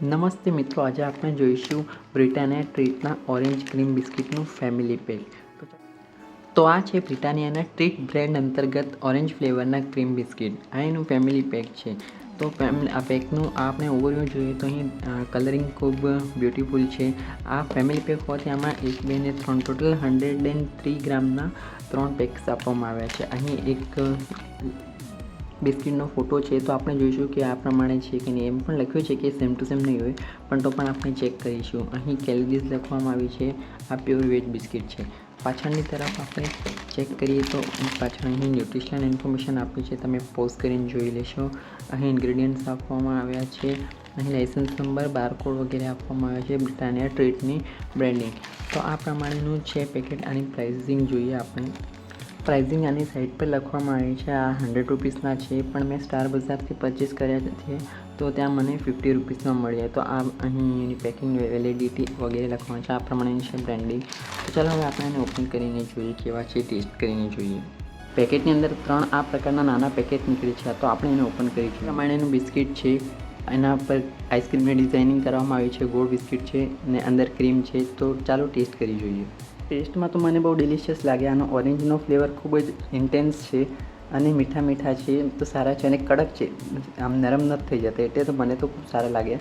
નમસ્તે મિત્રો, આજે આપણે જોઈશું બ્રિટાનિયા ટ્રીટના ઓરેન્જ ક્રીમ બિસ્કિટનું ફેમિલી પેક તો આ છે બ્રિટાનિયાના ટ્રીટ બ્રેન્ડ અંતર્ગત ઓરેન્જ ફ્લેવરના ક્રીમ બિસ્કિટ. આ એનું ફેમિલી પેક છે. તો ફેમિલી આ પેકનું આપણે ઓવરવ્યૂ જોઈએ તો અહીં કલરિંગ ખૂબ બ્યુટીફુલ છે. આ ફેમિલી પેક હોવાથી આમાં એક, બે ને ત્રણ ટોટલ હંડ્રેડ એન્ડ થ્રી ગ્રામના ત્રણ પેક્સ આપવામાં આવ્યા છે. અહીં એક બિસ્કિટનો ફોટો છે તો આપણે જોઈશું કે આ પ્રમાણે છે કે નહીં. એમ પણ લખ્યું છે કે સેમ ટુ સેમ નહીં હોય, પણ તો પણ આપણે ચેક કરીશું. અહીં કેલરીઝ લખવામાં આવી છે. આ પ્યોર વેજ બિસ્કિટ છે. પાછળની તરફ આપણે ચેક કરીએ તો પાછળ અહીં ન્યુટ્રિશનલ ઇન્ફોર્મેશન આપી છે. તમે પોઝ કરીને જોઈ લેશો. અહીં ઇન્ગ્રેડિયન્ટ્સ આપવામાં આવ્યા છે. અહીં લાઇસન્સ નંબર બારકોડ વગેરે આપવામાં આવ્યા છે. બ્રિટાનિયા ટ્રીટની બ્રેન્ડિંગ તો આ પ્રમાણેનું છે પેકેટ આની પ્રાઇસિંગ જોઈએ આપણે. પ્રાઇઝિંગ આની સાઇડ પર લખવામાં આવી છે, આ હંડ્રેડ રૂપીસના છે, પણ મેં સ્ટાર બજારથી પરચેસ કર્યા છે, તો ત્યાં મને ફિફ્ટી રૂપીસમાં મળ્યા તો આ અહીં એની પેકિંગ વેલિડિટી વગેરે લખવાનું છે, આ પ્રમાણેની છે બ્રાન્ડિંગ તો ચાલો હવે આપણે એને ઓપન કરીને જોઈએ કેવા છે ટેસ્ટ કરીને જોઈએ. પેકેટની અંદર ત્રણ આ પ્રકારના નાના પેકેટ નીકળે છે, તો આપણે એને ઓપન કરીશું એ પ્રમાણેનું બિસ્કિટ છે, એના પર આઈસ્ક્રીમની ડિઝાઇનિંગ કરવામાં આવી છે, ગોળ બિસ્કિટ છે અને અંદર ક્રીમ છે, તો ચાલો ટેસ્ટ કરી જોઈએ. ટેસ્ટમાં તો મને બહુ ડિલિશિયસ લાગે. આનો ઓરેન્જનો ફ્લેવર ખૂબ જ ઇન્ટેન્સ છે અને મીઠા મીઠા છે. તો સારા છે અને કડક છે. આમ નરમ નથી થઈ જતા. એટલે તો મને તો ખૂબ સારા લાગ્યા.